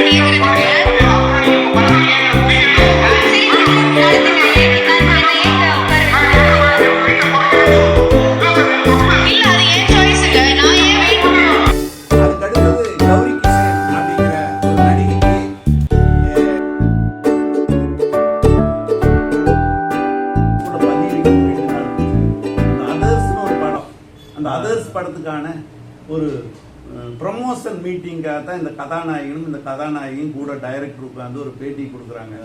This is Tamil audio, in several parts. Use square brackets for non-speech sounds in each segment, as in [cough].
அதுக்கு கதாநாயகனும் இந்த கதாநாயகியும் கூட டைரக்டர் உட்காந்து ஒரு பேட்டி கொடுக்குறாங்க.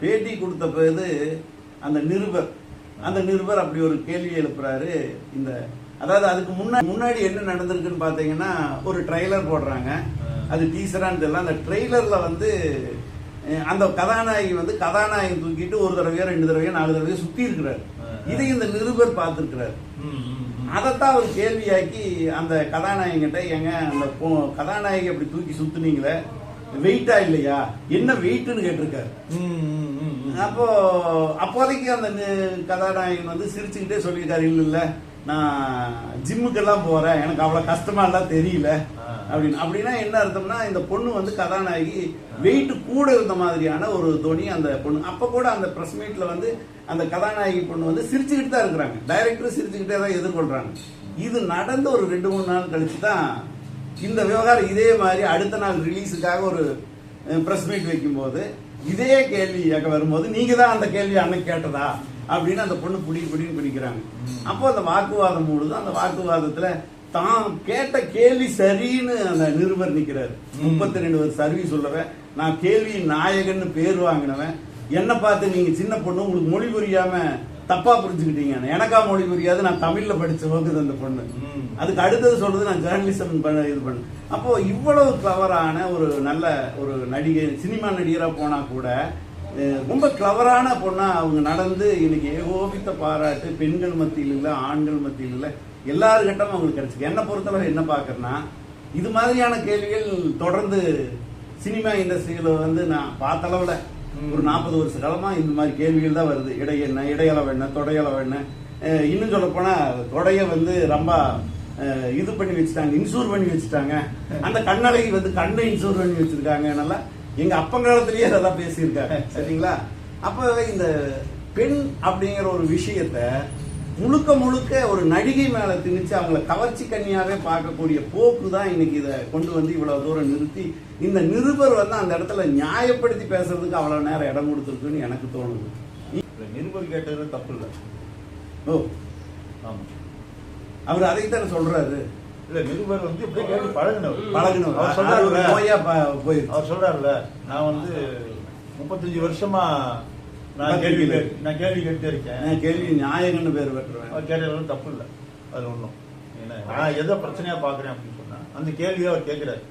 பேட்டி கொடுத்த பிறகு அந்த நிருபர் அந்த நிருபர் அப்படி ஒரு கேள்வி எழுப்புறாரு. இந்த அதாவது அதுக்கு முன்னாடி முன்னாடி என்ன நடந்திருக்குன்னு பார்த்தீங்கன்னா ஒரு ட்ரைலர் போடுறாங்க. அது டீசரான்னு தெரியல. அந்த ட்ரெய்லரில் வந்து அந்த கதாநாயகி வந்து கதாநாயகி தூக்கிட்டு ஒரு தடவையோ ரெண்டு தடவையோ நாலு தடவையோ சுற்றி இருக்கிறார். இதை இந்த நிருபர் பார்த்துருக்கிறார். அதைத்தான் அவர் கேள்வியாக்கி அந்த கதாநாயகிட்ட ஏங்க அந்த கதாநாயகி அப்படி தூக்கி சுத்துனீங்களே வெயிட்டா இல்லையா? என்ன வெயிட்னு கேட்டிருக்காரு. அப்போ அப்போதைக்கு அந்த கதாநாயகன் வந்து சிரிச்சுக்கிட்டே சொல்லியிருக்காரு இல்ல இல்ல நான் ஜிம்முக்கெல்லாம் போறேன் எனக்கு அவ்வளவு கஷ்டமா எல்லாம் தெரியல. அப்படின்னு. அப்படின்னா என்ன அர்த்தம்னா இந்த பொண்ணு வந்து கதாநாயகி வெயிட் கூட இருந்த மாதிரியான ஒரு துணி அந்த பொண்ணு. அப்ப கூட அந்த பிரஸ் மீட்ல வந்து அந்த கதாநாயகி பொண்ணு வந்து சிரிச்சுக்கிட்டு தான் இருக்கிறாங்க. டைரக்டரும் சிரிச்சுக்கிட்டே தான் எதிர்கொள்றாங்க. இது நடந்து ஒரு ரெண்டு மூணு நாள் கழிச்சு தான் இந்த விவகாரம் இதே மாதிரி அடுத்த நாள் ரிலீஸுக்காக ஒரு பிரஸ் மீட் வைக்கும்போது இதே கேள்வி கேட்க வரும்போது நீங்க தான் அந்த கேள்வி அன்னைக்கு கேட்டதா? அப்படின்னு அந்த பொண்ணு புடி புடின்னு பிடிக்கிறாங்க. அப்போ அந்த வாக்குவாதம் மூடுது. அந்த வாக்குவாதத்துல தான் கேட்ட கேள்வி சரின்னு அந்த நிருபர் நிக்கிறாரு. முப்பத்தி ரெண்டு வருஷம் சர்வீஸ் உள்ளவன் நான் கேள்வி நாயகன்னு பேர் வாங்கினவன் என்ன பார்த்து நீங்க சின்ன பொண்ணு உங்களுக்கு மொழி புரியாம தப்பா புரிஞ்சுக்கிட்டீங்க எனக்கா மொழி புரியாது நான் தமிழ்ல படிச்ச வகுது அந்த பொண்ணு. அதுக்கு அடுத்தது சொல்றது நான் ஜேர்னலிசம் பண்ண இது பண்ண. அப்போ இவ்வளவு கிளவரான ஒரு நல்ல ஒரு நடிகை சினிமா நடிகரா போனா கூட ரொம்ப கிளவரான பொண்ணா அவங்க நடந்து இன்னைக்கு ஏகோபித்த பாராட்டு பெண்கள் மத்தியில் இல்ல ஆண்கள் மத்தியில் இல்ல எல்லாருக்கிட்டும் அவங்களுக்கு கிடைச்சிருக்கு. என்ன பொறுத்தவரை என்ன பாக்குறேன்னா இது மாதிரியான கேள்விகள் தொடர்ந்து சினிமா இண்டஸ்ட்ரியில வந்து நான் பார்த்த அளவுல ஒரு நாற்பது வருஷ காலமா இந்த மாதிரி கேள்விகள் தான் வருது. இடை என்ன இடையளவு என்ன தொடையளவு என்ன? இன்னும் சொல்ல போனா தொடைய வந்து ரொம்ப இது பண்ணி வச்சுட்டாங்க இன்சூர் பண்ணி வச்சுட்டாங்க. அந்த கண்ணழகி வந்து கண்ணை இன்சூர் பண்ணி வச்சிருக்காங்க நல்லா எங்க அப்பங்காலத்திலேயே அதெல்லாம் பேசியிருக்காங்க சரிங்களா? அப்ப இந்த பெண் அப்படிங்கிற ஒரு விஷயத்த முழுக்க முழுக்க ஒரு நடிகை மேல திணிச்சு அவங்கள கவர்ச்சி கன்னியாவே பார்க்கக்கூடிய போக்கு தான் இன்னைக்கு இதை கொண்டு வந்து இவ்வளவு தூரம் நிறுத்தி இந்த நிருபர் வந்து அந்த இடத்துல நியாயப்படுத்தி பேசுறதுக்கு அவ்வளவு நேரம் இடம் கொடுத்துருக்குன்னு எனக்கு தோணுது. நிருபர் கேட்டது தப்பு இல்லை. ஓ. ஆமா. அவர் அதைத்தானே சொல்றாரு. இல்ல நிருபர் வந்து இப்படியே கேட்டு பழகினவர். பழகினவர்? அவர் ஒரு நோயா ப- போயிருச்சு. அவர் சொல்றாருல்ல நான் வந்து முப்பத்தஞ்சு வருஷமா நான் கேள்வி நான் கேள்வி கேட்டு இருக்கேன். நான் கேள்வி நியாயங்கன்னு பேர் பெற்றுவேன். அவர் கேட்டது தப்பு இல்லை. அது ஒண்ணும். ஏன்னா நான் எதை பிரச்சனையா பாக்குறேன் அப்படின்னு சொன்னா அந்த கேள்வியை அவர் கேட்கிறாரு.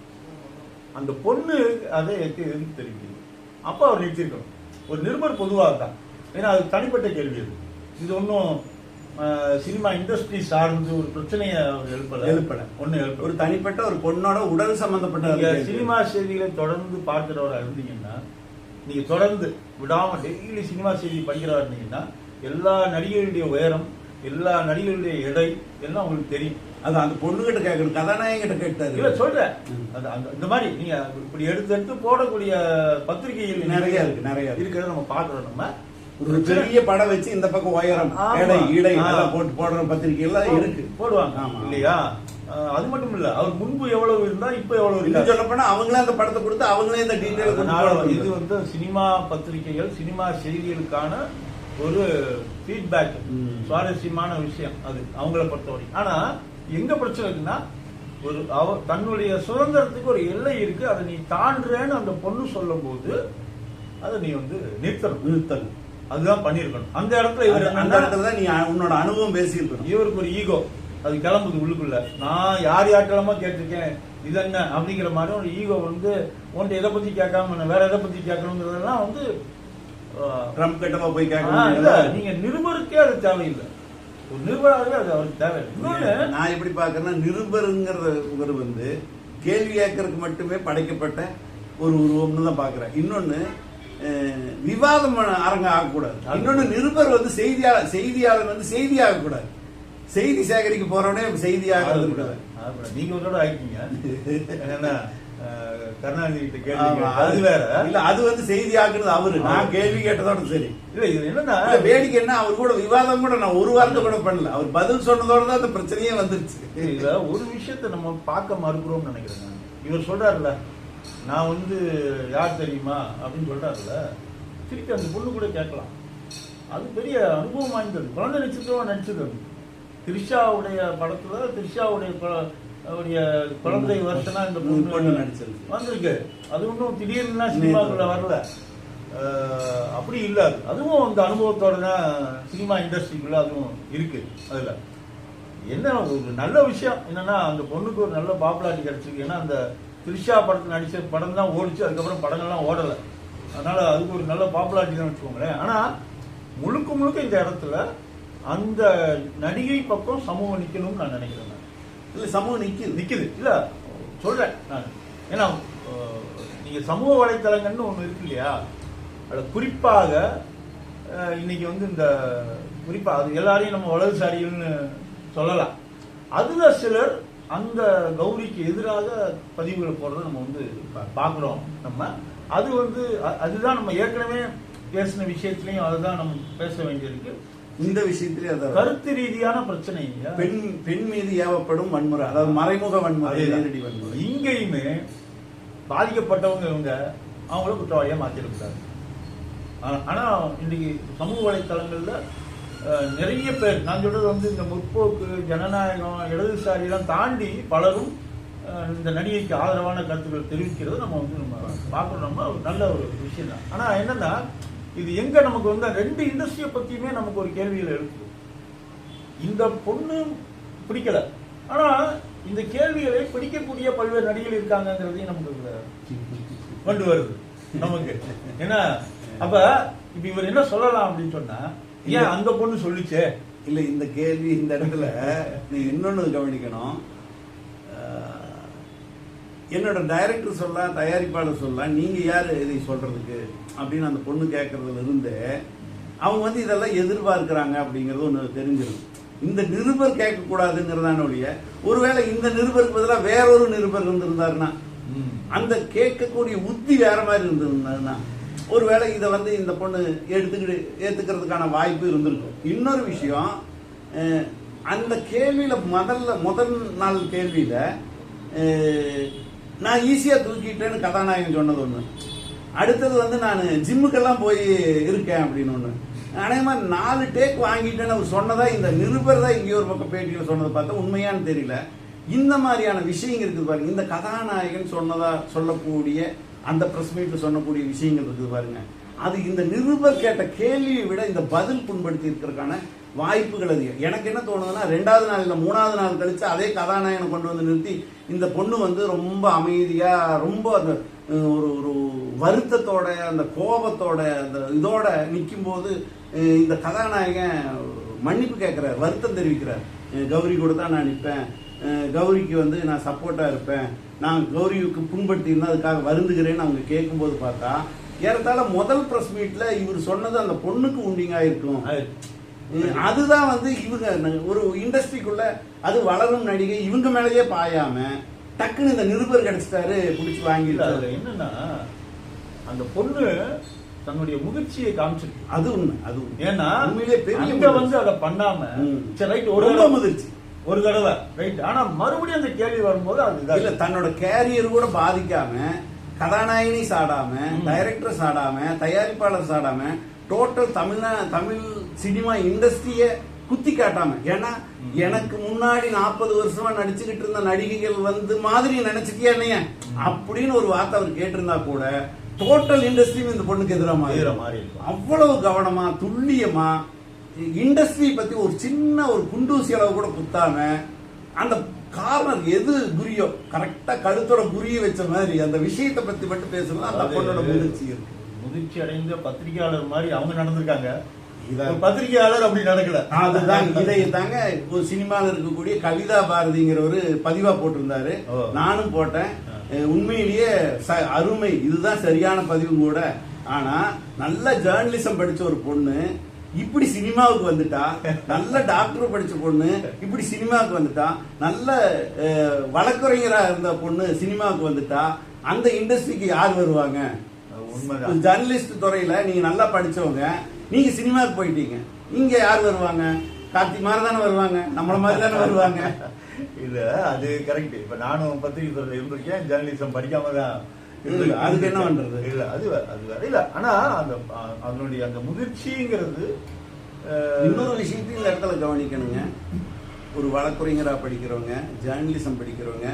அந்த பொண்ணு அதை எதுக்கு தெரிவிக்குது அப்ப அவர் நிறுத்திருக்கணும். ஒரு நிருபர் பொதுவாக தான் ஏன்னா அது தனிப்பட்ட கேள்வி அது. இது ஒன்றும் சினிமா இண்டஸ்ட்ரி சார்ந்து ஒரு பிரச்சனையை எழுப்பல. எழுப்பல. ஒண்ணு எழுப்பல. ஒரு தனிப்பட்ட ஒரு பொண்ணோட உடல் சம்பந்தப்பட்ட. சினிமா செய்திகளை தொடர்ந்து பார்க்கிறவரா இருந்தீங்கன்னா நீங்க தொடர்ந்து விடாம டெய்லி சினிமா செய்தி படிக்கிறவரா இருந்தீங்கன்னா எல்லா நடிகர்களுடைய உயரம் எல்லா நடிகர்களுடைய எடை எல்லாம் உங்களுக்கு தெரியும். அது அந்த பொண்ணுகிட்ட கேட்கணும் கதாநாயகிட்ட கேட்டாரு. இல்ல சொல்றேன். இந்த மாதிரி நீங்க இப்படி எடுத்து எடுத்து போடக்கூடிய பத்திரிகைகள் நிறைய இருக்கு, நிறைய இருக்கு. இருக்கிறத நம்ம பாக்குறோம் நம்ம. ஒரு பெரிய படம் வச்சு இந்த பக்கம் உயரம் இடை ஆ. எல்லாம் போட்டு போடுற பத்திரிகை எல்லாம் இருக்கு. போடுவாங்க. ஆமா. இல்லையா? அது மட்டும் இல்ல அவர் முன்பு எவ்வளவு இருந்தா இப்ப எவ்வளவு இருக்கா சொல்ல போனா அவங்களே அந்த படத்தை கொடுத்து அவங்களே இந்த டீட்டெயில் இது வந்து சினிமா பத்திரிகைகள் சினிமா செய்திகளுக்கான ஒரு ஃபீட்பேக். சுவாரஸ்யமான விஷயம் அது அவங்கள பொறுத்தவரை. ஆனா எங்க பிரச்சனை இருக்குன்னா ஒரு அவ தன்னுடைய சுதந்திரத்துக்கு ஒரு எல்லை இருக்கு அதை நீ தாண்டுறேன்னு அந்த பொண்ணு சொல்லும் போது அதை நீ வந்து நிறுத்தணும். நிறுத்தல் அதுதான் பண்ணிருக்கணும் அந்த இடத்துல இவர் அந்த இடத்துல தான் நீ உன்னோட அனுபவம் பேசியிருக்கணும். இவருக்கு ஒரு ஈகோ அது கிளம்புது உள்ளுக்குள்ள. நான் யார் யார்கிட்டலாமா கேட்டிருக்கேன். இது என்ன அப்படிங்கிற மாதிரி ஒரு ஈகோ வந்து உன்ட்ட எதை பத்தி கேட்காம வேற எதை பத்தி கேட்கணுங்கிறதெல்லாம் வந்து ட்ரம்ப் கிட்டவா போய் கேட்க ஆஹ், இல்ல. நீங்க நிருபருக்கே அது தேவையில்லை. ஒரு நிருபராகவே அது அவருக்கு தேவையில்லை நான் எப்படி பாக்குறேன்னா நிருபருங்கிறத ஒரு வந்து கேள்வி கேட்கறதுக்கு மட்டுமே படைக்கப்பட்ட ஒரு உருவம்னு தான் பாக்குறேன் இன்னொன்னு விவாதம் அரங்க ஆகக்கூடாது. இன்னொன்னு நிருபர் வந்து செய்தியாளர் செய்தியாளர் வந்து செய்தி ஆகக்கூடாது செய்தி சேகரிக்க போறவனே செய்தியாக ஆகக்கூடாது. நீங்க தடவை ஆயிட்டீங்க. அஹ், கருணாநிதி கிட்ட கேள்வி அது வேற. இல்ல அது வந்து செய்தி ஆக்குறது அவரு. நான் கேள்வி கேட்டதோட சரி. இல்ல இது என்னன்னா இல்ல, வேடிக்கை என்ன? அவர் கூட விவாதம் கூட நான் ஒரு வார்த்தை கூட பண்ணல. அவர் பதில் சொன்னதோட தான் அந்த பிரச்சனையே வந்துருச்சு. இதுல ஒரு விஷயத்தை நம்ம பார்க்க மறுக்கிறோம்னு நினைக்கிறேன் நான். இவர் சொல்றாருல நான் வந்து யார் தெரியுமா அப்படின்னு சொல்றாருல திருப்பி அந்த பொண்ணு கூட கேட்கலாம். அது பெரிய அனுபவம் வாய்ந்தது. குழந்தை நட்சத்திரமா நடிச்சது. திரிஷாவுடைய படத்துல திரிஷாவுடைய அவருடைய குழந்தை வருஷனா இந்த பொண்ணு நடிச்சிருக்கு. வந்திருக்கு. அது ஒன்றும் திடீர்னு சினிமாக்குள்ள வரல. அப்படி இல்ல அது. அதுவும் அந்த அனுபவத்தோட தான் சினிமா இண்டஸ்ட்ரிக்குள்ள அதுவும் இருக்கு அதுல. என்ன ஒரு நல்ல விஷயம். என்னன்னா அந்த பொண்ணுக்கு ஒரு நல்ல பாப்புலாரிட்டி கிடைச்சிருக்கு. ஏன்னா அந்த த்ரிஷா படத்தில் நடிச்ச படம் தான் ஓடிச்சு அதுக்கப்புறம் படங்கள்லாம் ஓடல. அதனால அதுக்கு ஒரு நல்ல பாப்புலாரிட்டி தான் வச்சுக்கோங்களேன். ஆனா முழுக்க முழுக்க இந்த இடத்துல அந்த நடிகை பக்கம் சமூகம் நிக்கணும்னு நான் நினைக்கிறேன் நான். இல்ல சமூகம் நிக்குது. நிக்குது. இல்ல சொல்றேன் நான். ஏன்னா அஹ், நீங்க சமூக வலைத்தளங்கள்னு ஒண்ணு இருக்கு இல்லையா? அதுல குறிப்பாக இன்னைக்கு வந்து இந்த குறிப்பா அது எல்லாரையும் நம்ம வலதுசாரிகள்னு சொல்லலாம். அதுல சிலர் அந்த கௌரிக்கு எதிராக பதிவுகளை போடுறத நம்ம வந்து பாக்குறோம் நம்ம அது வந்து அதுதான் நம்ம ஏற்கனவே பேசின விஷயத்திலையும் அதுதான் நம்ம பேச வேண்டியிருக்கு இந்த விஷயத்திலே அதான் கருத்து ரீதியான பிரச்சனை? பெண் பெண் மீது ஏவப்படும் வன்முறை அதாவது மறைமுக வன்முறை. நேரடி வன்முறை இங்கேயுமே பாதிக்கப்பட்டவங்க இவங்க அவங்கள குற்றவாளியா மாத்திருக்காங்க ஆனா இன்னைக்கு சமூக வலைத்தளங்கள்ல நிறைய பேர் நான் சொல்றது வந்து இந்த முற்போக்கு ஜனநாயகம் இடதுசாரியெல்லாம் தாண்டி பலரும் இந்த நடிகைக்கு ஆதரவான கருத்துக்கள் தெரிவிக்கிறது நம்ம வந்து நம்ம பார்க்கணும். நம்ம ஒரு நல்ல ஒரு விஷயம் தான் ஆனால் என்னன்னா இது எங்க நமக்கு வந்து ரெண்டு இண்டஸ்ட்ரியை பற்றியுமே நமக்கு ஒரு கேள்வியில் எழுப்புது. இந்த பொண்ணு பிடிக்கல. ஆனால் இந்த கேள்விகளை பிடிக்கக்கூடிய பல்வேறு நடிகர்கள் இருக்காங்கங்கிறதையும் நமக்கு கொண்டு வருது நமக்கு. ஏன்னா அப்ப இப்ப இவர் என்ன சொல்லலாம் அப்படின்னு சொன்னா ஏன் அந்த பொண்ணு சொல்லுச்சே? இல்ல இந்த கேள்வி இந்த இடத்துல நீ இன்னொன்னு கவனிக்கணும். என்னோட டைரக்டர் சொல்லலாம் தயாரிப்பாளர் சொல்லலாம் நீங்க யாரு இதை சொல்றதுக்கு? அப்படின்னு அந்த பொண்ணு கேட்கறதுல இருந்து அவங்க வந்து இதெல்லாம் எதிர்பார்க்கிறாங்க அப்படிங்கறது ஒண்ணு தெரிஞ்சிடும் இந்த நிருபர் கேட்க கூடாதுங்கிறதான ஒழிய ஒருவேளை இந்த நிருபருக்கு பதிலாக வேறொரு நிருபர் இருந்திருந்தாருன்னா அந்த கேட்கக்கூடிய உத்தி வேற மாதிரி இருந்திருந்ததுன்னா ஒருவேளை இதை வந்து இந்த பொண்ணு எடுத்துக்கிட்டு ஏற்றுக்கிறதுக்கான வாய்ப்பு இருந்திருக்கும். இன்னொரு விஷயம் அந்த கேள்வியில் முதல்ல முதல் நாள் கேள்வியில் நான் ஈஸியாக தூக்கிட்டேன்னு கதாநாயகன் சொன்னது ஒன்று அடுத்தது வந்து நான் ஜிம்முக்கெல்லாம் போய் இருக்கேன் அப்படின்னு ஒன்று அதே மாதிரி நாலு டேக் வாங்கிட்டேன்னு அவர் சொன்னதா இந்த நிருபர் தான் இங்கே ஒரு பக்கம் பேட்டியில் சொன்னதை பார்த்தா உண்மையான்னு தெரியல. இந்த மாதிரியான விஷயங்கள் இருக்குது பாருங்க. இந்த கதாநாயகன் சொன்னதா சொல்லக்கூடிய அந்த பிரஸ் மீட்ல சொல்லக்கூடிய விஷயங்கள் இருக்குது பாருங்க. அது இந்த நிருபர் கேட்ட கேள்வியை விட இந்த பதில் புண்படுத்தி இருக்கிறதுக்கான வாய்ப்புகள் அதிகம். எனக்கு என்ன தோணுதுன்னா ரெண்டாவது நாள் இல்லை மூணாவது நாள் கழிச்சு அதே கதாநாயகனை கொண்டு வந்து நிறுத்தி இந்த பொண்ணு வந்து ரொம்ப அமைதியா ரொம்ப அந்த ஒரு ஒரு வருத்தத்தோட அந்த கோபத்தோட அந்த இதோட நிற்கும் போது இந்த கதாநாயகன் மன்னிப்பு கேட்கிறார் வருத்தம் தெரிவிக்கிறார். கௌரி கூட தான் நான் நிற்பேன். கௌரிக்கு வந்து நான் சப்போர்ட்டா இருப்பேன் நான் கௌரிக்கு புண்படுத்தி இருந்தா அதுக்காக வருந்துகிறேன்னு அவங்க கேட்கும்போது பார்த்தா ஏறத்தாழ முதல் பிரஸ் மீட்ல இவர் சொன்னது அந்த பொண்ணுக்கு உண்டிங்கா இருக்கும் அதுதான் வந்து இவங்க ஒரு இண்டஸ்ட்ரிக்குள்ள அது வளரும் நடிகை இவங்க மேலேயே பாயாம டக்குன்னு இந்த நிருபர் கிடைச்சிட்டாரு பிடிச்சி வாங்கிட்டாரு என்னன்னா அந்த பொண்ணு தன்னுடைய முதிர்ச்சியை காமிச்சிருக்கு அது உண்மை அது. ஏன்னா உண்மையிலே பெரிய. வந்து அதை பண்ணாம. சரி ரைட் ஒரு முதிர்ச்சி ஒரு தடவை. ரைட் ஆனா மறுபடியும் அந்த கேள்வி வரும்போது அது இல்ல தன்னோட கேரியர் கூட பாதிக்காம கதாநாயகி சாடாம. டைரக்டர் சாடாம தயாரிப்பாளர் சாடாம டோட்டல் தமிழ்நா தமிழ் சினிமா இண்டஸ்ட்ரிய குத்தி காட்டாம. ஏன்னா. எனக்கு முன்னாடி நாற்பது வருஷமா நடிச்சுக்கிட்டு இருந்த நடிகைகள் வந்து மாதிரி நினைச்சிட்டியா என்னைய அப்படின்னு ஒரு வார்த்தை அவர் கேட்டிருந்தா கூட டோட்டல் இண்டஸ்ட்ரியும் இந்த பொண்ணுக்கு எதிராக மாறி மாதிரி இருக்கும் அவ்வளவு கவனமா துல்லியமா இண்டஸ்ட்ரி பத்தி ஒரு சின்ன ஒரு குண்டூசி அளவு கூட குத்தாம அந்த கார்னர் எது குறியோ கரெக்டா கழுத்தோட குறிய வச்ச மாதிரி அந்த விஷயத்தை பத்தி மட்டும் பேசணும் அந்த பொண்ணோட முதிர்ச்சி இருக்கு. முதிர்ச்சி அடைந்த பத்திரிகையாளர் மாதிரி அவங்க நடந்திருக்காங்க. பத்திரிகையாளர் அப்படி நடக்கல. அதுதான் இதை தாங்க ஒரு சினிமாவில் இருக்கக்கூடிய கவிதா பாரதிங்கிற ஒரு பதிவா போட்டிருந்தாரு. நானும் போட்டேன். உண்மையிலேயே அருமை. இதுதான் சரியான பதிவும் கூட ஆனா நல்ல ஜேர்னலிசம் படிச்ச ஒரு பொண்ணு இப்படி சினிமாவுக்கு வந்துட்டா நல்ல டாக்டர் படிச்ச பொண்ணு இப்படி சினிமாவுக்கு வந்துட்டா நல்ல வழக்குரைஞரா இருந்த பொண்ணு சினிமாவுக்கு வந்துட்டா அந்த இண்டஸ்ட்ரிக்கு யார் வருவாங்க? உண்மைதான். ஜர்னலிஸ்ட் துறையில நீங்க நல்லா படிச்சவங்க நீங்க சினிமாவுக்கு போயிட்டீங்க. இங்க யார் வருவாங்க? கார்த்தி மாதிரி தானே வருவாங்க. நம்மள மாதிரி தானே வருவாங்க. [laughs] இல்ல அது கரெக்ட் இப்ப நானும் பத்திரிகை துறையில இருந்திருக்கேன் ஜேர்னலிசம் படிக்காம தான் அதுக்கு என்ன பண்றது? இல்ல அது அது வேற. இல்ல ஆனா அந்த அதனுடைய அந்த முதிர்ச்சிங்கிறது இன்னொரு விஷயத்தையும் இந்த இடத்துல கவனிக்கணுங்க. ஒரு வழக்குரைஞரா படிக்கிறவங்க ஜேர்னலிசம் படிக்கிறவங்க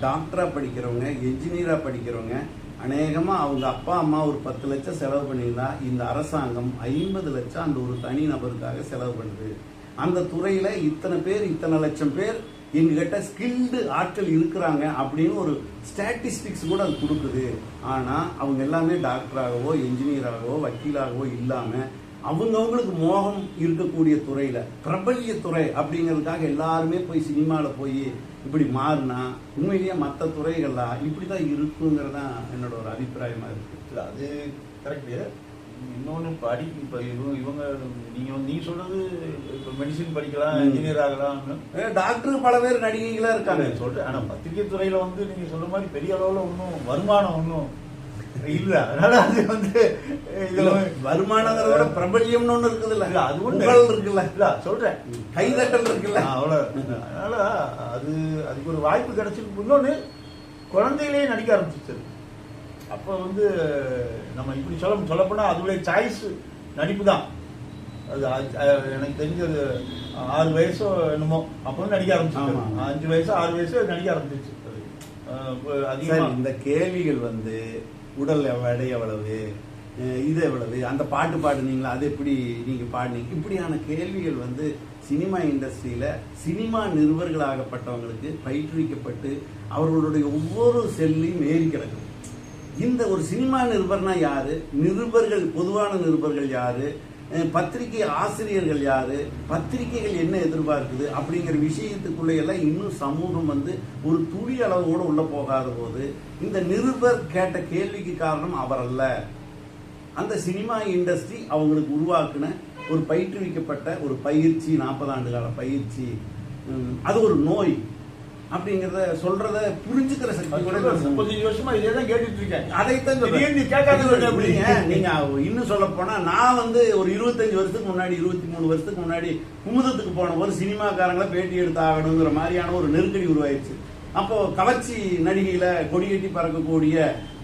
டாக்டரா படிக்கிறவங்க என்ஜினியரா படிக்கிறவங்க அநேகமா அவங்க அப்பா அம்மா ஒரு பத்து லட்சம் செலவு பண்ணியிருந்தா இந்த அரசாங்கம் ஐம்பது லட்சம் அந்த ஒரு தனி நபருக்காக செலவு பண்ணுது. அந்த துறையில இத்தனை பேர் இத்தனை லட்சம் பேர் எங்ககிட்ட ஸ்கில்டு ஆட்கள் இருக்கிறாங்க அப்படின்னு ஒரு ஸ்டாட்டிஸ்டிக்ஸ் கூட அது கொடுக்குது. ஆனால் அவங்க எல்லாமே டாக்டராகவோ என்ஜினியராகவோ வக்கீலாகவோ இல்லாமல் அவங்கவுங்களுக்கு மோகம் இருக்கக்கூடிய துறையில் பிரபல்ய துறை அப்படிங்கிறதுக்காக எல்லாருமே போய் சினிமாவில் போய் இப்படி மாறினா உண்மையிலேயே மற்ற துறைகள்லாம் இப்படிதான் இருக்குங்கிறதான் என்னோட ஒரு அபிப்பிராயமாக இருக்குது அது கரெக்டு இன்னொன்னு படி இப்ப இவங்க இவங்க நீங்க வந்து- நீங்க சொல்றது இப்ப மெடிசின் படிக்கலாம். இன்ஜினியர் ஆகலாம். டாக்டர் பல பேர் நடிகைகளா இருக்காங்க. சொல்றேன் ஆனா பத்திரிகை துறையில வந்து நீங்க சொல்ற மாதிரி பெரிய அளவுல ஒன்றும் வருமானம் ஒன்றும் இல்ல. அதனால அது வந்து இதுல வருமானங்கிறத விட பிரபல்யம்னு ஒண்ணு இருக்குதுல்ல. இல்ல, அது ஒண்ணு. புகழ் இருக்குல்ல. இல்ல சொல்றேன். கைதட்டல் இருக்குல்ல. ஆ, அவ்வளவு. அதனால அது அதுக்கு ஒரு வாய்ப்பு கிடைச்சிருக்கு. இன்னொன்னு குழந்தைகளே நடிக்க ஆரம்பிச்சிச்சு அப்ப வந்து நம்ம இப்படி சொல்ல சொல்லப்போனா அதுடைய சாய்ஸ் நடிப்பு தான் அது எனக்கு தெரிஞ்சது ஆறு வயசோ என்னமோ அப்ப வந்து நடிக்க ஆரம்பிச்சிச்சு ஆமா. அஞ்சு வயசு ஆறு வயசு நடிக்க ஆரம்பிச்சிச்சு அது. அஹ் இப்ப சரி அதிகமா இந்த கேள்விகள் வந்து உடல் எடை எவ்வளவு இது எவ்வளவு அந்த பாட்டு பாடுனீங்களா அது எப்படி நீங்க பாடுனீங்க இப்படியான கேள்விகள் வந்து சினிமா இண்டஸ்ட்ரியில சினிமா நிருபர்களாகப்பட்டவங்களுக்கு பயிற்றுவிக்கப்பட்டு அவர்களுடைய ஒவ்வொரு செல்லையும் ஏறி கிடக்குது இந்த ஒரு சினிமா நிருபர்னா யாரு? நிருபர்கள் பொதுவான நிருபர்கள் யாரு? பத்திரிகை ஆசிரியர்கள் யாரு? பத்திரிகைகள் என்ன எதிர்பார்க்குது? அப்படிங்கிற விஷயத்துக்குள்ள எல்லாம் இன்னும் சமூகம் வந்து ஒரு துளி அளவோடு உள்ள போகாத போது இந்த நிருபர் கேட்ட கேள்விக்கு காரணம் அவர் அல்ல அந்த சினிமா இண்டஸ்ட்ரி அவங்களுக்கு உருவாக்குன ஒரு பயிற்றுவிக்கப்பட்ட ஒரு பயிற்சி நாற்பது ஆண்டு கால பயிற்சி அது ஒரு நோய். அப்படிங்கறத சொல்றத புரிஞ்சுக்கிற சக்தி கூட முப்பத்தஞ்சு வருஷமா இதே தான் கேட்டுட்டு இருக்கேன் அதைத்தான் திடீர்னு நீ கேட்காத சொல்றேன் எப்படி? நீங்க இன்னும் சொல்ல போனா நான் வந்து ஒரு இருபத்தஞ்சு வருஷத்துக்கு முன்னாடி இருபத்தி மூணு வருஷத்துக்கு முன்னாடி குமுதத்துக்கு போன போது சினிமாக்காரங்களை பேட்டி எடுத்து ஆகணுங்கிற மாதிரியான ஒரு நெருக்கடி உருவாயிருச்சு அப்போ கவர்ச்சி நடிகையில கொடியேட்டி பறக்கக்கூடிய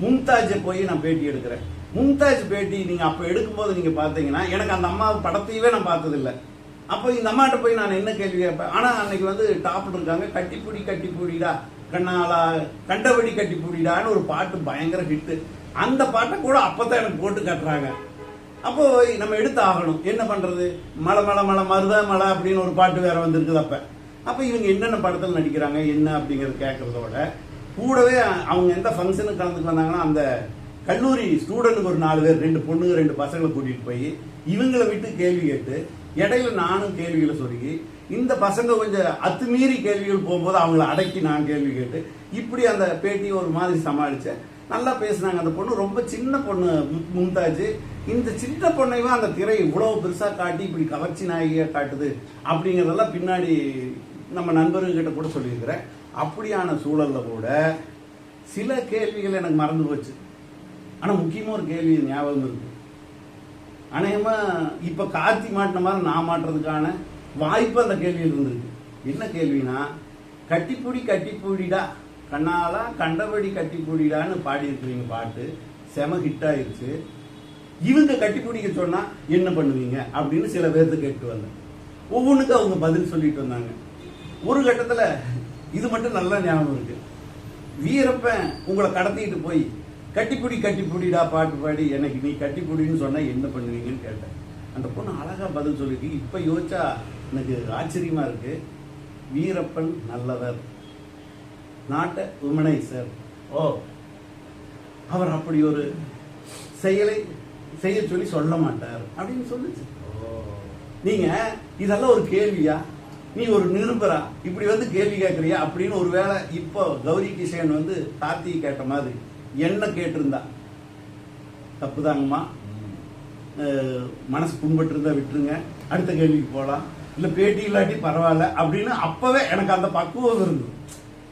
மும்தாஜை போய் நான் பேட்டி எடுக்கிறேன். மும்தாஜ் பேட்டி நீங்க அப்ப எடுக்கும்போது நீங்க பாத்தீங்கன்னா எனக்கு அந்த அம்மா படத்தையவே நான் பார்த்தது இல்ல அப்போ இந்த அம்மாட்ட போய் நான் என்ன கேள்வி கேட்பேன்? ஆனா அன்னைக்கு வந்து டாப்ல இருக்காங்க கட்டிப்பூடி கட்டிப்பூடிடா கண்ணாலா கண்டபடி கட்டிப்பூடிடான்னு ஒரு பாட்டு பயங்கர ஹிட்டு அந்த பாட்டை கூட அப்பதான் எனக்கு போட்டு கட்டுறாங்க. அப்போ நம்ம எடுத்து ஆகணும் என்ன பண்றது? மலை மலை மலை மருத மலை அப்படின்னு ஒரு பாட்டு வேற வந்திருக்குது அப்ப. அப்ப இவங்க என்னென்ன படத்தில் நடிக்கிறாங்க என்ன அப்படிங்கறது கேட்கறதோட கூடவே அவங்க எந்த ஃபங்க்ஷனுக்கு கலந்துட்டு வந்தாங்கன்னா அந்த கல்லூரி ஸ்டூடெண்ட்டுக்கு ஒரு நாலு பேர் ரெண்டு பொண்ணுங்க ரெண்டு பசங்களை கூட்டிட்டு போய் இவங்களை விட்டு கேள்வி கேட்டு இடையில நானும் கேள்விகளை சொல்லி இந்த பசங்க கொஞ்சம் அத்துமீறி கேள்விகள் போகும்போது அவங்கள அடக்கி நான் கேள்வி கேட்டு இப்படி அந்த பேட்டியை ஒரு மாதிரி சமாளித்தேன் நல்லா பேசுனாங்க. அந்த பொண்ணு ரொம்ப சின்ன பொண்ணு மும்தாஜ். இந்த சின்ன பொண்ணையும் அந்த திரை இவ்வளவு பெருசாக காட்டி இப்படி கவர்ச்சி நாயகியாக காட்டுது அப்படிங்கிறதெல்லாம் பின்னாடி நம்ம நண்பர்கிட்ட கூட சொல்லியிருக்கிறேன். அப்படியான சூழலில் கூட சில கேள்விகள் எனக்கு மறந்து போச்சு. ஆனால் முக்கியமாக ஒரு கேள்வி ஞாபகம் இருக்கு. அநேகமா இப்ப கார்த்தி மாட்டின மாதிரி நான் மாட்டுறதுக்கான வாய்ப்பு அந்த கேள்வியில் இருந்திருக்கு. என்ன கேள்வினா கட்டிப்பூடி கட்டிப்பூடிடா கண்ணாலா கண்டபடி கட்டிப்பூடிடான்னு பாடி இருக்கிறீங்க பாட்டு செம ஹிட் ஆயிருச்சு. இவங்க கட்டிப்பிடிக்க சொன்னா என்ன பண்ணுவீங்க? அப்படின்னு சில பேர்த்து கேட்டு வந்தேன். ஒவ்வொன்றுக்கும் அவங்க பதில் சொல்லிட்டு வந்தாங்க. ஒரு கட்டத்தில் இது மட்டும் நல்ல ஞாபகம் இருக்கு. வீரப்பன் உங்களை கடத்திட்டு போய் கட்டிப்பிடி கட்டிப்பிடிடா பாட்டு பாடி எனக்கு நீ கட்டிப்பிடின்னு சொன்னால் என்ன பண்ணுவீங்கன்னு கேட்டேன். அந்த பொண்ணு அழகாக பதில் சொல்லிருக்கு. இப்போ யோசிச்சா எனக்கு ஆச்சரியமாக இருக்குது வீரப்பன் நல்லவர். நாட்ட உமனை சார். ஓ அவர் அப்படி ஒரு செயலை செய்ய சொல்லி சொல்ல மாட்டார் அப்படின்னு சொல்லுச்சு. நீங்க இதெல்லாம் ஒரு கேள்வியா? நீ ஒரு நிருபரா? இப்படி வந்து கேள்வி கேட்குறியா? அப்படின்னு ஒரு வேளை இப்போ கௌரி கிஷன் வந்து கார்த்திகை கேட்ட மாதிரி. என்ன கேட்டிருந்தா? தப்புதாங்கம்மா. மனசு புண்பட்டு இருந்தா விட்டுருங்க. அடுத்த கேள்விக்கு போகலாம் இல்ல பேட்டி இல்லாட்டி பரவாயில்ல அப்படின்னு அப்பவே எனக்கு அந்த பக்குவம் இருந்தது.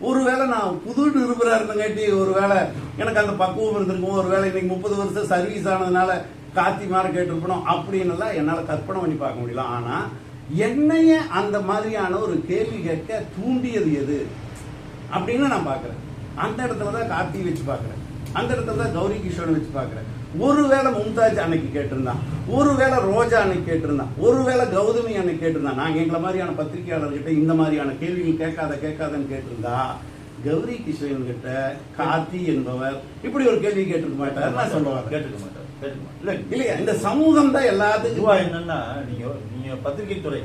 ஒருவேளை நான் புது நிருபரா இருந்தங்காட்டி ஒருவேளை எனக்கு அந்த பக்குவம் இருந்திருக்கும்? ஒருவேளை இன்னைக்கு முப்பது வருஷம் சர்வீஸ் ஆனதுனால காத்தி மாற கேட்டிருப்பணும் அப்படின்னு எல்லாம் என்னால கற்பனை பண்ணி பார்க்க முடியல. ஆனா என்னைய அந்த மாதிரியான ஒரு கேள்வி கேட்க தூண்டியது எது? அப்படின்னு நான் பார்க்கறேன். அந்த இடத்துல தான் கார்த்தி வச்சு பார்க்கறேன். அந்த இடத்துல தான் கௌரி கிஷோரை வச்சு பார்க்கறேன். ஒருவேளை மும்தாஜ் அன்னைக்கு கேட்டிருந்தான் ஒருவேளை ரோஜா அன்னைக்கு கேட்டிருந்தான் ஒருவேளை கௌதமி அன்னைக்கு கேட்டிருந்தான் நாங்க எங்களை மாதிரியான பத்திரிகையாளர்கிட்ட இந்த மாதிரியான கேள்விகள் கேட்காத கேட்காதன்னு கேட்டிருந்தா கௌரி கிஷோன் கிட்ட கார்த்தி என்பவர் இப்படி ஒரு கேள்வி கேட்டிருக்க மாட்டார். நான் சொல்ல வரேன் கேட்டுக்க மாட்டார். கேட்டுக்க இல்ல இல்லையா? இந்த சமூகம் தான் எல்லாத்துக்கும் என்னன்னா நீங்க நீங்க பத்திரிகை துறை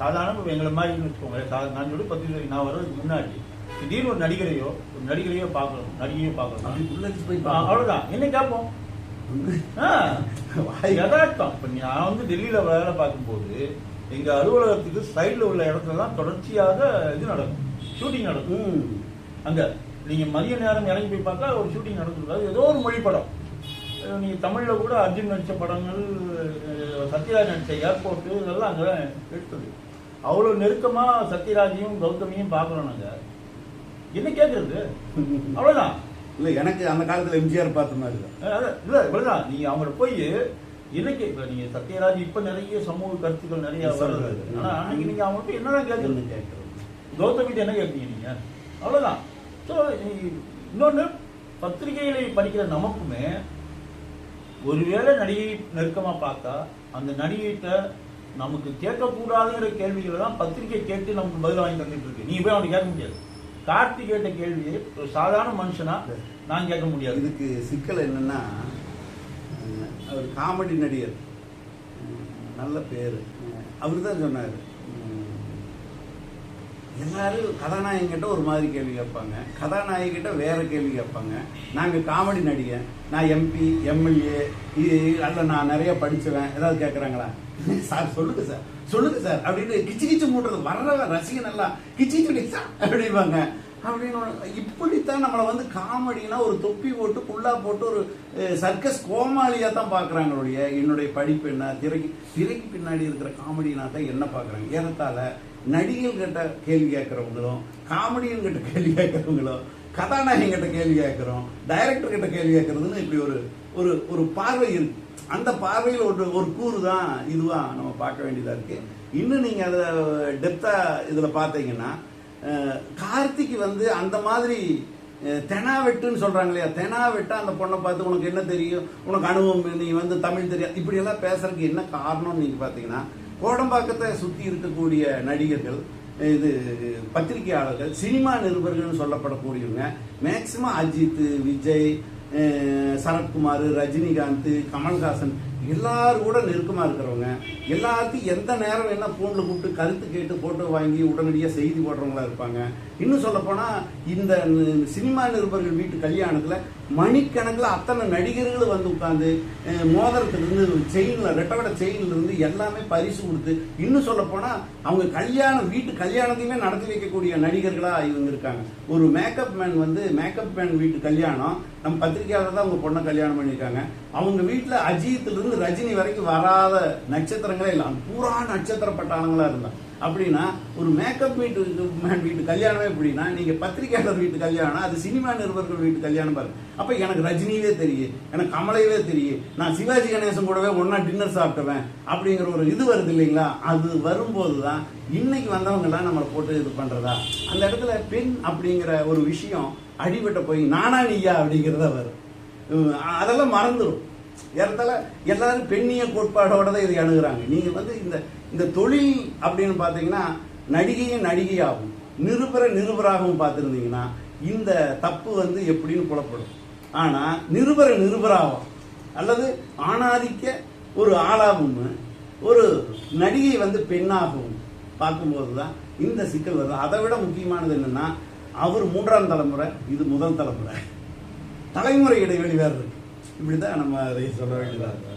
சாதாரண எங்களை மாதிரி வச்சுக்கோங்க நான் சொல்லி பத்திரிகை நான் வர்றதுக்கு முன்னாடி. திடீர்னு ஒரு நடிகரையோ ஒரு நடிகரையோ பார்க்கணும் நடிகையோ பார்க்கணும். அப்படி உள்ளடிச்சு போய். அவ்வளவுதான். என்ன கேட்போம் யதார்த்தம். இப்ப நான் வந்து டெல்லியில வேலை பார்க்கும்போது எங்க அலுவலகத்துக்கு சைடுல உள்ள இடத்துல தான் தொடர்ச்சியாக இது நடக்கும். ஷூட்டிங் நடக்கும். அங்க நீங்க மதிய நேரம் இறங்கி போய் பார்த்தா ஒரு ஷூட்டிங் நடந்திருக்காது. ஏதோ ஒரு மொழி படம். அஹ் நீங்க தமிழ்ல கூட அர்ஜுன் நடிச்ச படங்கள் சத்யராஜ் நடிச்ச ஏர்போர்ட் இதெல்லாம் அங்க எடுத்தது. அவ்வளவு நெருக்கமா சத்யராஜையும் கௌதமியும் பார்க்கறோம் நாங்க. என்ன கேக்குறது? அவ்வளவுதான். இல்ல எனக்கு அந்த காலத்துல எம்ஜிஆர் பார்த்த மாதிரி தான். இல்ல இவ்வளவுதான். நீங்க அவங்கள போய் என்ன கேட்கல நீங்க சத்யராஜ் இப்ப நிறைய சமூக கருத்துக்கள் நிறைய வருது. ஆனா அன்னைக்கு நீங்க அவங்க போய் என்னதான் கேட்கறது கேட்கறது கௌதமிட்ட என்ன கேட்பீங்க நீங்க? அவ்வளவுதான். ஸோ இன்னொன்னு பத்திரிகைகளை படிக்கிற நமக்குமே ஒருவேளை நடிகை நெருக்கமா பார்த்தா அந்த நடிகைகிட்ட நமக்கு கேட்கக்கூடாதுங்கிற கேள்விகளை தான் பத்திரிகை கேட்டு நமக்கு பதில் வாங்கி தந்துட்டு இருக்கு. நீங்க போய் அவனை கேட்க முடியாது. கார்த்தி கேட்ட கேள்வியை ஒரு சாதாரண மனுஷனா நான் கேட்க முடியாது. இதுக்கு சிக்கல் என்னன்னா அவர் காமெடி நடிகர். நல்ல பேரு. அவர் தான் சொன்னார். எல்லாரும் கதாநாயகன்கிட்ட ஒரு மாதிரி கேள்வி கேட்பாங்க. கதாநாயகிட்ட வேற கேள்வி கேட்பாங்க. நாங்க காமெடி நடிகன். நான் எம்பி எம்எல்ஏ அல்ல நான் நிறைய படிச்சவன். ஏதாவது கேட்குறாங்களா சார் சொல்லுங்க சார். சொல்லுங்க சார். அப்படின்னு கிச்சு கிச்சு மூட்டுறது வர்றவன் ரசிகன் எல்லாம் கிச்சு கிச்சு சார் அப்படிம்பாங்க. அப்படின்னு இப்படித்தான் நம்மளை வந்து காமெடினா ஒரு தொப்பி போட்டு புல்லா போட்டு ஒரு சர்க்கஸ் கோமாளியா தான் பாக்குறாங்க என்னுடைய படிப்பு என்ன திரைக்கு திரைக்கு பின்னாடி இருக்கிற காமெடினா தான் என்ன பாக்குறாங்க ஏறத்தால நடிகர்கள் கிட்ட கேள்வி கேட்கறவங்களும் காமெடியன் கிட்ட கேள்வி கேட்கறவங்களும் கதாநாயகன் கிட்ட கேள்வி கேட்கறோம் டைரக்டர் கிட்ட கேள்வி கேட்கறதுன்னு இப்படி ஒரு ஒரு ஒரு பார்வை இருக்கு அந்த பார்வையில் ஒரு ஒரு கூறு தான் இதுவா நம்ம பார்க்க வேண்டியதா இருக்கு. இன்னும் நீங்க அதை டெப்தா இதுல பார்த்தீங்கன்னா கார்த்திக் வந்து அந்த மாதிரி தெனா வெட்டுன்னு சொல்றாங்க இல்லையா? தெனா வெட்டா அந்த பொண்ணை பார்த்து உனக்கு என்ன தெரியும்? உனக்கு அனுபவம் நீ வந்து தமிழ் தெரியாது இப்படி எல்லாம் பேசுறதுக்கு என்ன காரணம்னு நீங்க பாத்தீங்கன்னா கோடம்பாக்கத்தை சுத்தி இருக்கக்கூடிய நடிகர்கள் இது பத்திரிகையாளர்கள் சினிமா நிருபர்கள்னு சொல்லப்படக்கூடியவங்க மேக்சிமம் அஜித் விஜய் சரத்குமார் ரஜினிகாந்த் கமல்ஹாசன் எல்லாரும் கூட நெருக்கமாக இருக்கிறவங்க. எல்லாத்தையும் எந்த நேரம் என்ன ஃபோனில் கூப்பிட்டு கருத்து கேட்டு ஃபோட்டோ வாங்கி உடனடியாக செய்தி போடுறவங்களா இருப்பாங்க. இன்னும் சொல்லப்போனால் இந்த சினிமா நிருபர்கள் வீட்டு கல்யாணத்தில் மணிக்கணக்கில் அத்தனை நடிகர்களும் வந்து உட்காந்து மோதிரத்துலேருந்து செயினில் ரெட்டவட செயின்லேருந்து எல்லாமே பரிசு கொடுத்து இன்னும் சொல்லப்போனால் அவங்க கல்யாணம் வீட்டு கல்யாணத்தையுமே நடத்தி வைக்கக்கூடிய நடிகர்களாக இவங்க இருக்காங்க ஒரு மேக்கப் மேன் வந்து மேக்கப் மேன் வீட்டு கல்யாணம் நம்ம பத்திரிகையாளர் தான் அவங்க பொண்ணை கல்யாணம் பண்ணியிருக்காங்க. அவங்க வீட்டில் அஜித்துலேருந்து ரஜினி வரைக்கும் வராத நட்சத்திரங்களே இல்லை. பூரா நட்சத்திர பட்டாளங்களாக இருந்தாங்க. அப்படின்னா ஒரு மேக்கப் வீட்டு மேன் வீட்டு கல்யாணமே எப்படின்னா நீங்க பத்திரிகையாளர் வீட்டு கல்யாணம் அது சினிமா நிருபர்கள் வீட்டு கல்யாணம் பாருங்க. அப்ப எனக்கு ரஜினியவே தெரியும் எனக்கு கமலையவே தெரியும். நான் சிவாஜி கணேசன் கூடவே ஒன்னா டின்னர் சாப்பிட்டவன் அப்படிங்கிற ஒரு இது வருது இல்லைங்களா? அது வரும்போது தான் இன்னைக்கு வந்தவங்க எல்லாம் நம்மளை போட்டு இது பண்றதா? அந்த இடத்துல பெண் அப்படிங்கிற ஒரு விஷயம் அடிபட்ட போய் நானா நீயா? அப்படிங்கிறத வரும். அதெல்லாம் மறந்துடும் ஏறத்தால எல்லாரும் பெண்ணிய கோட்பாடோட தான் இதை அணுகிறாங்க. நீங்க வந்து இந்த இந்த தொழில் அப்படின்னு பார்த்தீங்கன்னா நடிகையும் நடிகையாகும். நிருபர நிருபராகவும் பார்த்துருந்தீங்கன்னா இந்த தப்பு வந்து எப்படின்னு புலப்படும். ஆனால் நிருபர நிருபராகும் அல்லது ஆணாதிக்க ஒரு ஆளாகவும் ஒரு நடிகை வந்து பெண்ணாகவும் பார்க்கும்போது தான் இந்த சிக்கல் வருது. அதை விட முக்கியமானது என்னன்னா அவர் மூன்றாம் தலைமுறை இது முதல் தலைமுறை. தலைமுறை இடைவெளி வேறு இருக்கு. இப்படிதான் நம்ம அதை சொல்ல வேண்டியதா இருக்கு.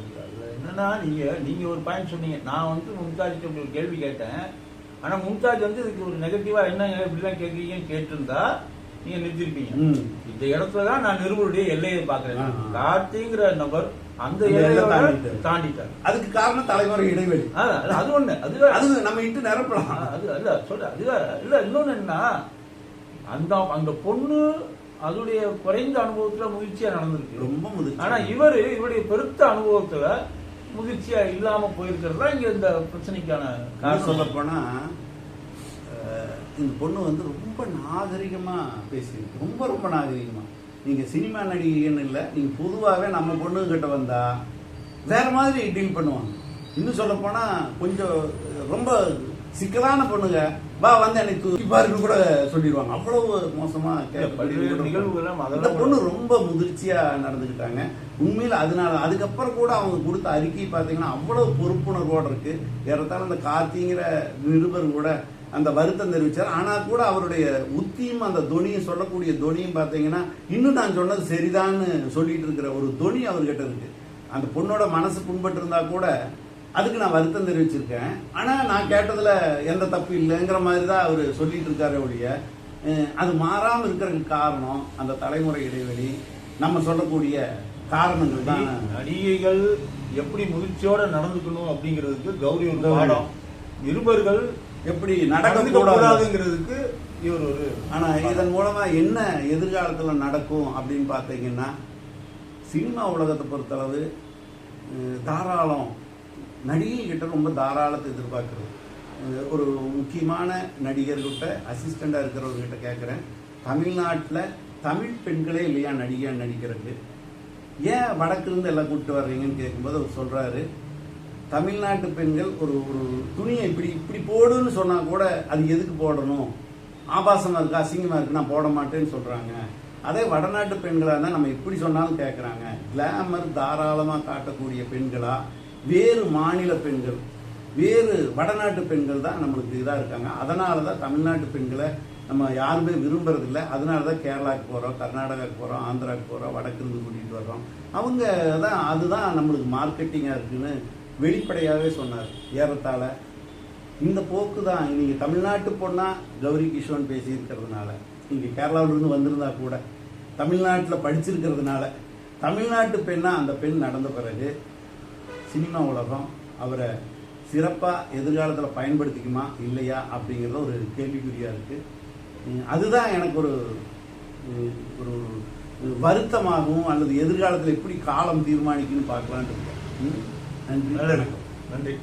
என்னன்னா நீங்க நீங்க ஒரு பாயிண்ட் சொன்னீங்க நான் வந்து மும்தாஜ் ஒரு கேள்வி கேட்டேன் ஆனா மும்தாஜ் வந்து இதுக்கு ஒரு நெகட்டிவா என்ன இப்படிலாம் கேட்குறீங்கன்னு கேட்டிருந்தா நீங்க நிறுத்திருப்பீங்க. இந்த இடத்துல தான் நான் நிருபருடைய எல்லையை பாக்குறேன் ஆ. கார்த்திங்கிற நபர் அந்த தாண்டிட்டார். அதுக்கு காரணம் தலைமுறை இடைவெளி அது- ஒண்ணு அது. அது நம்ம இட்டு நிரப்பலாம் அது இல்ல சொல்ல அது. இல்ல இன்னொன்னு என்ன அந்த அந்த பொண்ணு அதோடைய குறைந்த அனுபவத்துல முதிர்ச்சியா நடந்திருக்கு. ரொம்ப முதிர்ச்சி. ஆனா இவரு இவருடைய பெருத்த அனுபவத்துல முதிர்ச்சியா இல்லாம போயிருக்கிறது தான் இங்க இந்த பிரச்சனைக்கான காரணம். சொல்ல போனா இந்த பொண்ணு வந்து ரொம்ப நாகரிகமா பேசியிருக்கு. ரொம்ப ரொம்ப நாகரிகமா. நீங்க சினிமா நடிகைன்னு இல்லை நீங்க பொதுவாகவே நம்ம பொண்ணு கிட்ட வந்தா வேற மாதிரி டீல் பண்ணுவாங்க. இன்னும் சொல்ல போனா கொஞ்சம் ரொம்ப சிக்கலான பொண்ணுங்க. வா வந்து எனக்கு தூக்கி பாருன்னு கூட சொல்லிடுவாங்க அவ்வளவு மோசமா அதெல்லாம் பொண்ணு ரொம்ப முதிர்ச்சியா நடந்துக்கிட்டாங்க. உண்மையில அதனால அதுக்கப்புறம் கூட அவங்க கொடுத்த அறிக்கை பாத்தீங்கன்னா அவ்வளவு பொறுப்புணர்வோட இருக்கு. ஏறத்தாழ அந்த கார்த்திங்கிற நிருபர் கூட அந்த வருத்தம் தெரிவிச்சார். ஆனா கூட அவருடைய உத்தியும் அந்த தொனியும் சொல்லக்கூடிய தொனியும் பாத்தீங்கன்னா இன்னும் நான் சொன்னது சரிதான்னு சொல்லிட்டு இருக்கிற ஒரு தொனி அவர்கிட்ட இருக்கு. அந்த பொண்ணோட மனசு புண்பட்டு இருந்தா கூட அதுக்கு நான் வருத்தம் தெரிவிச்சிருக்கேன். ஆனா நான் கேட்டதுல எந்த தப்பு இல்லைங்கிற மாதிரி தான் அவர் சொல்லிட்டு இருக்காரு ஒழிய அது மாறாம இருக்கிறதுக்கு காரணம் அந்த தலைமுறை இடைவெளி நம்ம சொல்லக்கூடிய காரணங்கள் தான். நடிகைகள் எப்படி முதிர்ச்சியோட நடந்துக்கணும் அப்படிங்கிறதுக்கு கௌரி ஒரு. பாடம். நிருபர்கள் எப்படி நடக்கக்கூடாது. கூடாதுங்கிறதுக்கு இவர் ஒரு ஆனா இதன் மூலமா என்ன எதிர்காலத்துல நடக்கும் அப்படின்னு பார்த்தீங்கன்னா சினிமா உலகத்தை பொறுத்தளவு தாராளம் நடிகை கிட்ட ரொம்ப தாராளத்தை எதிர்பார்க்கிறது. ஒரு முக்கியமான நடிகர்கிட்ட அசிஸ்டண்டாக இருக்கிறவர்கிட்ட கேட்குறேன் தமிழ்நாட்டில் தமிழ் பெண்களே இல்லையா நடிகையாக நடிக்கிறது ஏன் வடக்குலேருந்து எல்லாம் கூப்பிட்டு வர்றீங்கன்னு கேட்கும்போது அவர் சொல்கிறாரு தமிழ்நாட்டு பெண்கள் ஒரு ஒரு துணியை இப்படி இப்படி போடுன்னு சொன்னால் கூட அது எதுக்கு போடணும்? ஆபாசமாக இருக்கா அசிங்கமாக இருக்கு நான் போட மாட்டேன்னு சொல்கிறாங்க அதே வடநாட்டு பெண்களாக இருந்தால் நம்ம எப்படி சொன்னாலும் கேட்குறாங்க கிளாமர் தாராளமாக காட்டக்கூடிய பெண்களாக வேறு மாநில பெண்கள் வேறு வடநாட்டு பெண்கள் தான் நம்மளுக்கு இதாக இருக்காங்க. அதனால தான் தமிழ்நாட்டு பெண்களை நம்ம யாருமே விரும்புறதில்ல. அதனால தான் கேரளாக்கு போகிறோம் கர்நாடகாவுக்கு போகிறோம் ஆந்திராவுக்கு போகிறோம் வடக்கிருந்து கூட்டிகிட்டு வர்றோம். அவங்க தான் அதுதான் நம்மளுக்கு மார்க்கெட்டிங்காக இருக்குன்னு வெளிப்படையாகவே சொன்னார் ஏறத்தாழ. இந்த போக்கு தான். நீங்கள் தமிழ்நாட்டு பொண்ணாக கௌரி கிஷோன் பேசியிருக்கிறதுனால நீங்கள் கேரளாவிலிருந்து வந்திருந்தா கூட தமிழ்நாட்டில் படிச்சிருக்கிறதுனால தமிழ்நாட்டு பெண்ணாக அந்த பெண் நடந்த பிறகு சினிமா உலகம் அவரை சிறப்பாக எதிர்காலத்தில் பயன்படுத்திக்குமா இல்லையா அப்படிங்கிறது ஒரு கேள்விக்குறியாக இருக்குது அதுதான் எனக்கு ஒரு ஒரு வருத்தமாகவும் அல்லது எதிர்காலத்தில் எப்படி காலம் தீர்மானிக்குன்னு பார்க்கலான்னு இருக்கேன். நன்றி. நல்லது வணக்கம் நன்றி.